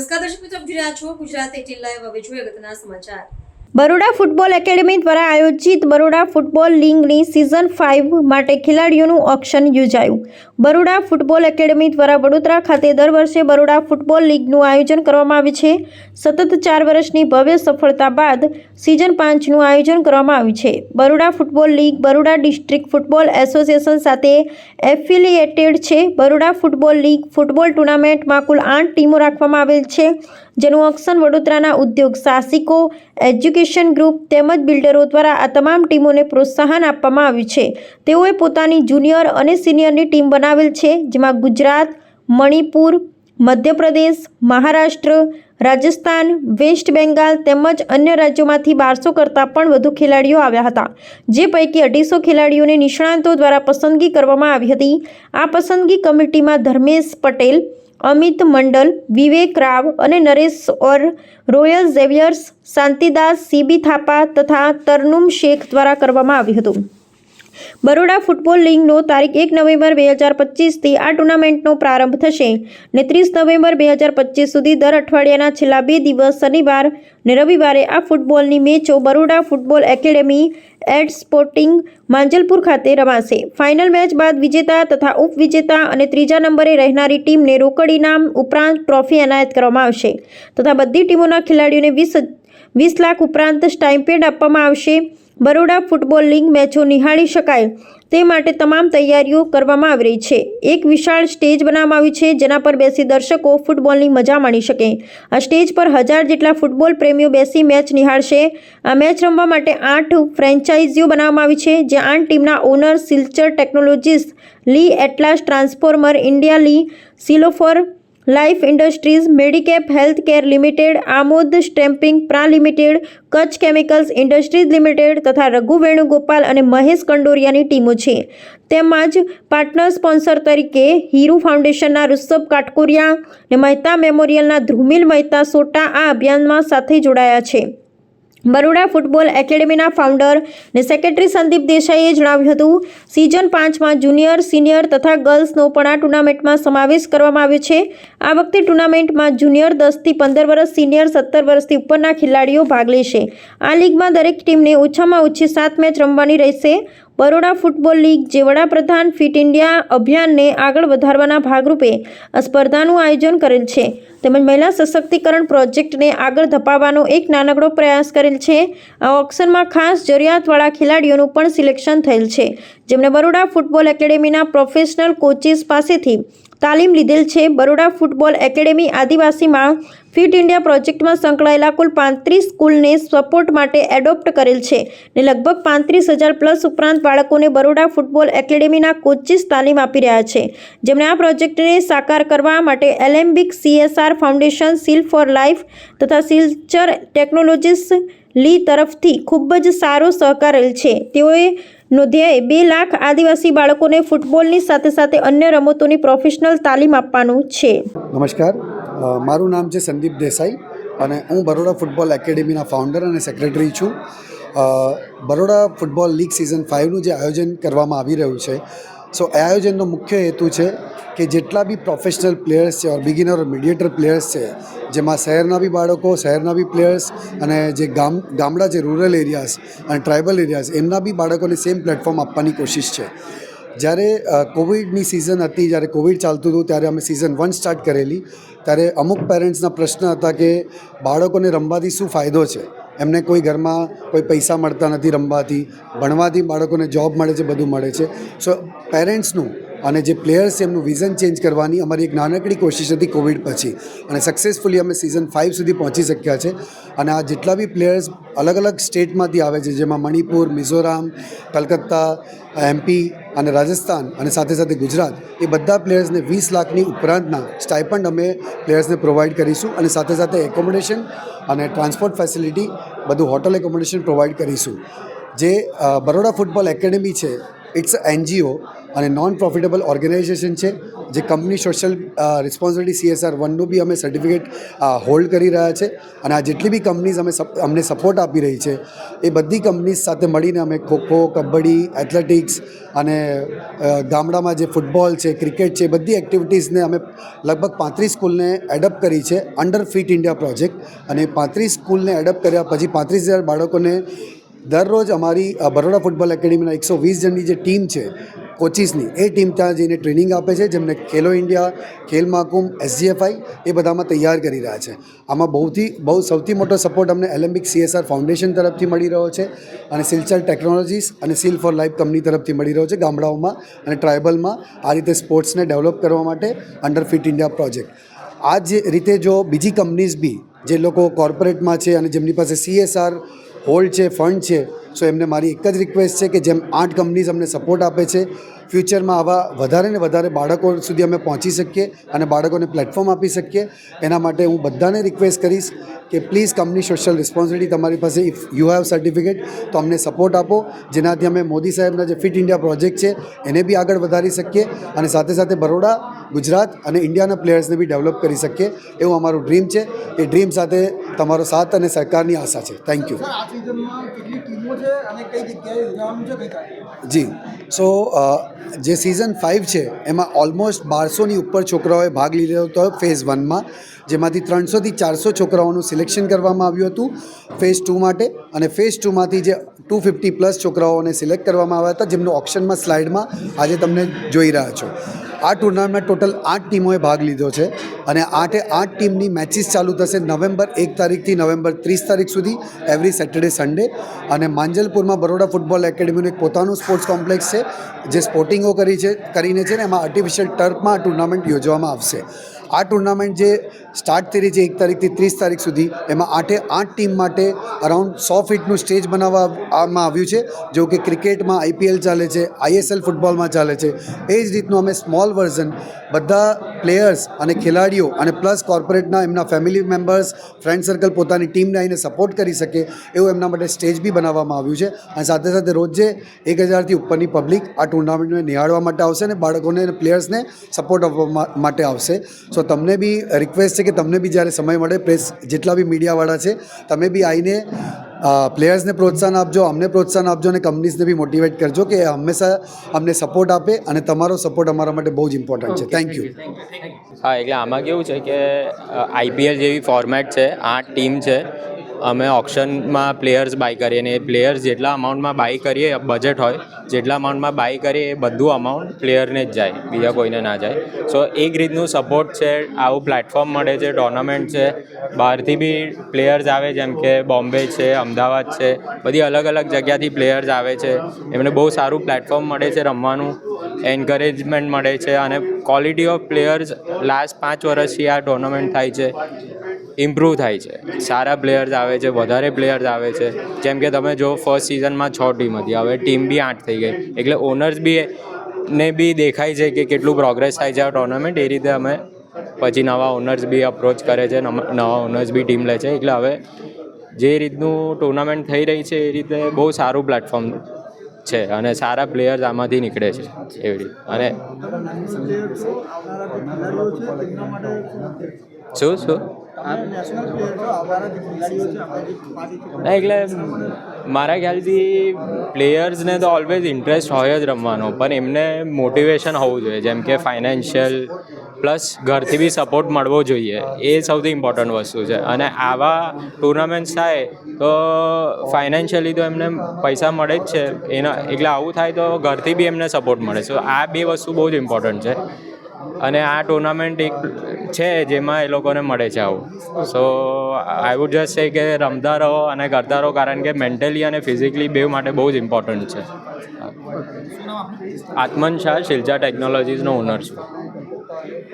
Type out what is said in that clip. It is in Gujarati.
નમસ્કાર દર્શક મિત્રો આપ રહ્યા છો ગુજરાત એટીન લાઈવ. હવે જોઈએ અગત્યના સમાચાર. બરોડા ફૂટબોલ એકેડેમી દ્વારા આયોજિત બરોડા ફૂટબોલ લીગની સિઝન ફાઇવ માટે ખેલાડીઓનું ઓક્શન યોજાયું. બરોડા ફૂટબોલ એકેડેમી દ્વારા વડોદરા ખાતે દર વર્ષે બરોડા ફૂટબોલ લીગનું આયોજન કરવામાં આવે છે. સતત ચાર વર્ષની ભવ્ય સફળતા બાદ સિઝન પાંચનું આયોજન કરવામાં આવ્યું છે. Baroda football league Baroda district football association સાથે એફિલિએટેડ છે. બરોડા ફૂટબોલ લીગ ફૂટબોલ ટુર્નામેન્ટમાં કુલ આઠ ટીમો રાખવામાં આવેલ છે, જેનું ઓક્શન વડોદરાના ઉદ્યોગ સાહસિકો એજ્યુકેશન ગ્રુપ તેમજ બિલ્ડરો દ્વારા આ તમામ ટીમોને પ્રોત્સાહન આપવામાં આવ્યું છે. તેઓએ પોતાની જુનિયર અને સિનિયરની ટીમ બનાવેલ છે, જેમાં ગુજરાત, મણિપુર, મધ્યપ્રદેશ, મહારાષ્ટ્ર, રાજસ્થાન, વેસ્ટ બેંગાલ તેમજ અન્ય રાજ્યોમાંથી બારસો કરતાં પણ વધુ ખેલાડીઓ આવ્યા હતા, જે પૈકી અઢીસો ખેલાડીઓને નિષ્ણાંતો દ્વારા પસંદગી કરવામાં આવી હતી. આ પસંદગી કમિટીમાં ધર્મેશ પટેલ અમિત મંડલ, વિવેક રાવ અને Naresh or royal Xaviers, Shantidas, CB Thapa તથા તરનુમ શેખ દ્વારા કરવામાં આવ્યું હતું. બરોડા ફૂટબોલ લીગનો તારીખ એક નવેમ્બર બે હજાર પચીસથી આ ટુર્નામેન્ટનો પ્રારંભ થશે ને ત્રીસ નવેમ્બર બે હજાર પચીસ સુધી દર અઠવાડિયાના છેલ્લા બે દિવસ શનિવાર ને રવિવારે આ ફૂટબોલની મેચો બરોડા ફૂટબોલ એકેડેમી એડ સ્પોર્ટિંગ માંજલપુર ખાતે રમાશે. ફાઇનલ મેચ બાદ વિજેતા તથા ઉપવિજેતા અને ત્રીજા નંબરે રહેનારી ટીમને રોકડ ઇનામ ઉપરાંત ટ્રોફી એનાયત કરવામાં આવશે તથા બધી ટીમોના ખેલાડીઓને વીસ વીસ લાખ ઉપરાંત સ્ટાઇપેન્ડ આપવામાં આવશે. બરોડા ફૂટબોલ લીગ મેચો નિહાળી શકાય તે માટે તમામ તૈયારીઓ કરવામાં આવી રહી છે. એક વિશાળ સ્ટેજ બનાવવામાં આવ્યું છે, જેના પર બેસી દર્શકો ફૂટબોલની મજા માણી શકે. આ સ્ટેજ પર હજાર જેટલા ફૂટબોલ પ્રેમીઓ બેસી મેચ નિહાળશે. આ મેચ રમવા માટે આઠ ફ્રેન્ચાઇઝીઓ બનાવવામાં આવી છે, જે આઠ ટીમના ઓનર, સિલ્ચર ટેકનોલોજીસ લી એટલાસ ટ્રાન્સફોર્મર, ઇન્ડિયા લી seal for life industries, Medicap health care limited, Amod stamping પ્રા limited, Kutch chemicals industries limited તથા રઘુ વેણુગોપાલ અને મહેશ કંડોરિયાની ટીમો છે. તેમજ પાર્ટનર સ્પોન્સર તરીકે હીરુ ફાઉન્ડેશનના ઋષભ કાટકોરિયા અને મહેતા મેમોરિયલના ધ્રુમિલ મહેતા સોટા આ અભિયાનમાં સાથે જોડાયા છે. બરોડા ફૂટબોલ એકેડેમીના ફાઉન્ડર અને સેક્રેટરી સંદીપ દેસાઈએ જણાવ્યું હતું. સિઝન પાંચમાં જુનિયર સિનિયર તથા ગર્લ્સનો પણ આ ટુર્નામેન્ટમાં સમાવેશ કરવામાં આવ્યો છે. આ વખતે ટુર્નામેન્ટમાં જુનિયર દસથી પંદર વર્ષ સિનિયર સત્તર વર્ષથી ઉપરના ખેલાડીઓ ભાગ લેશે. આ લીગમાં દરેક ટીમને ઓછામાં ઓછી સાત મેચ રમવાની રહેશે. બરોડા ફૂટબોલ લીગ જે વડાપ્રધાન ફિટ ઇન્ડિયા અભિયાનને આગળ વધારવાના ભાગરૂપે આ સ્પર્ધાનું આયોજન કરેલ છે. તેમજ મહિલા સશક્તિકરણ પ્રોજેક્ટને આગળ ધપાવવાનો એક નાનકડો પ્રયાસ કરેલ છે. આ ઓક્શનમાં ખાસ જરૂરિયાતવાળા ખેલાડીઓનું પણ સિલેક્શન થયેલ છે. જેમણે બરોડા ફૂટબોલ એકેડેમીના પ્રોફેશનલ કોચિસ પાસેથી તાલીમ લીધેલ છે. બરોડા ફૂટબોલ એકેડેમી આદિવાસીમાં ફિટ ઇન્ડિયા પ્રોજેક્ટમાં સંકળાયેલા કુલ પાંત્રીસ સ્કૂલને સપોર્ટ માટે એડોપ્ટ કરેલ છે ને લગભગ પાંત્રીસ હજાર પ્લસ ઉપરાંત બાળકોને બરોડા ફૂટબોલ એકેડેમીના કોચિસ તાલીમ આપી રહ્યા છે. જેમણે આ પ્રોજેક્ટને સાકાર કરવા માટે Alembic CSR foundation, seal for life તથા સિલ્ચર ટેકનોલોજીસ લી તરફથી ખૂબ જ સારો સહકાર છે. તેઓએ નો ધ્યેય બે લાખ આદિવાસી બાળકોને ફૂટબોલની સાથે સાથે અન્ય રમતોની પ્રોફેશનલ તાલીમ આપવાનું છે. નમસ્કાર. મારું નામ છે સંદીપ દેસાઈ અને હું બરોડા ફૂટબોલ એકેડેમીના ફાઉન્ડર અને સેક્રેટરી છું. બરોડા ફૂટબોલ લીગ સિઝન ફાઇવનું જે આયોજન કરવામાં આવી રહ્યું છે સો આયોજનનો મુખ્ય હેતુ છે કે જેટલા બી પ્રોફેશનલ પ્લેયર્સ છે or beginner or mediator players છે, જેમાં શહેરના બી બાળકો, શહેરના બી પ્લેયર્સ અને જે ગામ, ગામડા જે રૂરલ એરિયાઝ અને ટ્રાઇબલ એરિયાઝ એમના બી બાળકોને સેમ પ્લેટફોર્મ આપવાની કોશિશ છે. જ્યારે કોવિડની સિઝન હતી, જ્યારે કોવિડ ચાલતું હતું, ત્યારે અમે સિઝન વન સ્ટાર્ટ કરેલી. ત્યારે અમુક પેરેન્ટ્સના પ્રશ્ન હતા કે બાળકોને રમવાથી શું ફાયદો છે? એમને કોઈ ઘરમાં કોઈ પૈસા મળતા નથી રમવાથી, ભણવાથી બાળકોને જોબ મળે છે, બધું મળે છે. સો પેરેન્ટ્સનું અને જે પ્લેયર્સ છે, એમનું વિઝન ચેન્જ કરવાની અમારી એક નાનકડી કોશિશ હતી કોવિડ પછી. અને સક્સેસફુલી અમે સિઝન ફાઇવ સુધી પહોંચી શક્યા છે. અને આ જેટલા બી પ્લેયર્સ અલગ અલગ સ્ટેટમાંથી આવે છે, જેમાં મણિપુર, મિઝોરામ, કલકત્તા એમપી અને રાજસ્થાન અને સાથે સાથે ગુજરાત, એ બધા પ્લેયર્સને વીસ લાખની ઉપરાંતના સ્ટાઇપન્ડ અમે પ્લેયર્સને પ્રોવાઈડ કરીશું અને સાથે સાથે એકોમોડેશન અને ટ્રાન્સપોર્ટ ફેસિલિટી બધું હોટલ એકોમોડેશન પ્રોવાઈડ કરીશું. જે બરોડા ફૂટબોલ એકેડેમી છે ઇટ્સ એનજીઓ અને નોન પ્રોફિટેબલ ઓર્ગેનાઇઝેશન છે, જે કંપની સોશિયલ રિસ્પોન્સિબિલિટી સીએસઆર વનનું બી અમે સર્ટિફિકેટ હોલ્ડ કરી રહ્યા છે. અને આ જેટલી બી કંપનીઝ અમે અમને સપોર્ટ આપી રહી છે, એ બધી કંપનીઝ સાથે મળીને અમે ખોખો, કબડ્ડી એથ્લેટિક્સ અને ગામડામાં જે ફૂટબોલ છે ક્રિકેટ છે, બધી એક્ટિવિટીઝને અમે લગભગ પાંત્રીસ સ્કૂલને એડપ્ટ કરી છે અંડર ફિટ ઇન્ડિયા પ્રોજેક્ટ અને પાંત્રીસ સ્કૂલને એડપ્ટ કર્યા પછી પાંત્રીસ હજાર બાળકોને દરરોજ અમારી બરોડા ફૂટબોલ એકેડેમીના એકસો વીસ જણની જે ટીમ છે કોચિસની એ ટીમ ત્યાં જઈને ટ્રેનિંગ આપે છે, જેમને ખેલો ઇન્ડિયા, ખેલ મહાકુંભ એસજીએફઆઈ એ બધામાં તૈયાર કરી રહ્યા છે. આમાં બહુથી, બહુ સૌથી મોટો સપોર્ટ અમને એલેમ્બિક સીએસઆર ફાઉન્ડેશન તરફથી મળી રહ્યો છે અને સિલચર ટેકનોલોજીસ અને સીલ ફોર લાઈફ કંપની તરફથી મળી રહ્યો છે ગામડાઓમાં અને ટ્રાઇબલમાં આ રીતે સ્પોર્ટ્સને ડેવલપ કરવા માટે અંડર ફિટ ઇન્ડિયા પ્રોજેક્ટ આ જ રીતે જો બીજી કંપનીઝ બી જે લોકો કોર્પોરેટમાં છે અને જેમની પાસે સીએસઆર હોલ્ડ છે ફંડ છે સો એમને મારી એક જ રિક્વેસ્ટ છે કે જેમ આઠ કંપનીઝ અમને સપોર્ટ આપે છે ફ્યુચરમાં આવા વધારે ને વધારે બાળકો સુધી અમે પહોંચી શકીએ અને બાળકોને પ્લેટફોર્મ આપી શકીએ. એના માટે હું બધાને રિક્વેસ્ટ કરીશ કે પ્લીઝ કંપની સોશિયલ રિસ્પોન્સિબિલિટી તમારી પાસે ઇફ યુ હેવ સર્ટિફિકેટ તો અમને સપોર્ટ આપો. જેનાથી અમે મોદી સાહેબના જે ફિટ ઇન્ડિયા પ્રોજેક્ટ છે, એને બી આગળ વધારી શકીએ અને સાથે સાથે બરોડા, ગુજરાત અને ઇન્ડિયાના પ્લેયર્સને બી ડેવલપ કરી શકીએ. એવું અમારું ડ્રીમ છે. એ ડ્રીમ સાથે તમારો સાથ અને સહકારની આશા છે. થેન્ક યુ જી. સો જે સિઝન ફાઇવ છે, એમાં ઓલમોસ્ટ બારસોની ઉપર છોકરાઓએ ભાગ લીધો હતો ફેઝ વનમાં જેમાંથી ત્રણસોથી ચારસો છોકરાઓનું સિલેક્શન કરવામાં આવ્યું હતું ફેઝ ટુ માટે. અને ફેઝ ટુમાંથી જે ટુ ફિફ્ટી પ્લસ છોકરાઓને સિલેક્ટ કરવામાં આવ્યા હતા, જેમનું ઓપ્શનમાં સ્લાઇડમાં આજે તમને જોઈ રહ્યા છો. આ ટુર્નામેન્ટમાં ટોટલ આઠ ટીમોએ ભાગ લીધો છે અને આઠે આઠ ટીમની મેચિસ ચાલુ થશે નવેમ્બર એક તારીખથી નવેમ્બર ત્રીસ તારીખ સુધી એવરી સેટરડે સન્ડે અને માંજલપુરમાં બરોડા ફૂટબોલ એકેડેમીનું એક પોતાનું સ્પોર્ટ્સ કોમ્પ્લેક્સ છે, જે સ્પોર્ટિંગો કરી છે, કરીને છે ને એમાં આર્ટિફિશિયલ ટર્ફમાં આ ટુર્નામેન્ટ યોજવામાં આવશે. આ ટુર્નામેન્ટ જે સ્ટાર્ટ થઈ રહી છે એક તારીખથી ત્રીસ તારીખ સુધી, એમાં આઠે આઠ ટીમ માટે અરાઉન્ડ સો ફીટનું સ્ટેજ બનાવવામાં આવ્યું છે, જો કે ક્રિકેટમાં આઈપીએલ ચાલે છે આઈએસએલ ફૂટબોલમાં ચાલે છે. એ જ રીતનું અમે સ્મોલ વર્ઝન બધા પ્લેયર્સ અને ખેલાડીઓ અને પ્લસ કોર્પોરેટના એમના ફેમિલી મેમ્બર્સ ફ્રેન્ડ સર્કલ પોતાની ટીમને આવીને સપોર્ટ કરી શકે એવું એમના માટે સ્ટેજ બી બનાવવામાં આવ્યું છે. અને સાથે સાથે રોજે એક હજારથી ઉપરની પબ્લિક આ ટુર્નામેન્ટને નિહાળવા માટે આવશે અને બાળકોને અને પ્લેયર્સને સપોર્ટ આપવા માટે આવશે. સો તમને બી રિક્વેસ્ટ છે કે તમને બી જ્યારે સમય મળે પ્રેસ જેટલા બી મીડિયાવાળા છે તમે બી આવીને પ્લેયર્સને પ્રોત્સાહન આપજો અમને પ્રોત્સાહન આપજો અને કંપનીઝને બી મોટિવેટ કરજો કે હંમેશા અમને સપોર્ટ આપે અને તમારો સપોર્ટ અમારા માટે બહુ જ ઇમ્પોર્ટન્ટ છે. થેન્ક યુ હા એટલે આમાં કેવું છે કે આઈપીએલ જેવી ફોર્મેટ છે આઠ ટીમ છે અમે ઓપ્શનમાં પ્લેયર્સ બાય કરીએ અને એ પ્લેયર્સ જેટલા અમાઉન્ટમાં બાય કરીએ બજેટ હોય, જેટલા અમાઉન્ટમાં બાય કરીએ એ બધું અમાઉન્ટ પ્લેયરને જ જાય, બીજા કોઈને ના જાય. સો એક રીતનું સપોર્ટ છે, આવું પ્લેટફોર્મ મળે છે ટોર્નામેન્ટ છે. બહારથી બી પ્લેયર્સ આવે, જેમ કે બોમ્બે છે, અમદાવાદ છે, બધી અલગ અલગ જગ્યાથી પ્લેયર્સ આવે છે. એમને બહુ સારું પ્લેટફોર્મ મળે છે રમવાનું એન્કરેજમેન્ટ મળે છે અને ક્વોલિટી ઓફ પ્લેયર્સ લાસ્ટ પાંચ વર્ષથી આ ટુર્નામેન્ટ થાય છે. ઇમ્પ્રૂવ થાય છે. સારા પ્લેયર્સ આવે છે વધારે પ્લેયર્સ આવે છે. જેમ કે તમે જો ફર્સ્ટ સિઝનમાં છ ટીમ હતી. હવે ટીમ બી આઠ થઈ ગઈ. એટલે ઓનર્સ બી ને બી દેખાય છે કે કેટલું પ્રોગ્રેસ થાય છે આ ટુર્નામેન્ટ એ રીતે અમે પછી નવા ઓનર્સ બી અપ્રોચ કરે છે નવા ઓનર્સ બી ટીમ લે છે. એટલે હવે જે રીતનું ટુર્નામેન્ટ થઈ રહી છે એ રીતે બહુ સારું પ્લેટફોર્મ છે અને સારા પ્લેયર્સ આમાંથી નીકળે છે એવી રીતે. અને શું શું? એટલે મારા ખ્યાલથી પ્લેયર્સને તો ઓલવેઝ ઇન્ટરેસ્ટ હોય જ રમવાનો, પણ એમને મોટિવેશન હોવું જોઈએ. જેમ કે ફાઇનાન્શિયલ પ્લસ ઘરથી બી સપોર્ટ મળવો જોઈએ. એ સૌથી ઇમ્પોર્ટન્ટ વસ્તુ છે. અને આવા ટુર્નામેન્ટ્સ થાય તો ફાઇનાન્શિયલી તો એમને પૈસા મળે જ છે. એના, એટલે આવું થાય તો ઘરથી બી એમને સપોર્ટ મળે છે. આ બે વસ્તુ બહુ જ ઇમ્પોર્ટન્ટ છે. અને આ ટુર્નામેન્ટ એક છે જેમાં એ લોકોને મળે છે આવું. સો આઈ વુડ જસ્ટ સે કે રમતા રહો અને કરતા રહો કારણ કે મેન્ટલી અને ફિઝિકલી બે માટે બહુ જ ઇમ્પોર્ટન્ટ છે. આત્મન શાહ શિલચા ટેકનોલોજીસનો ઓનર છું.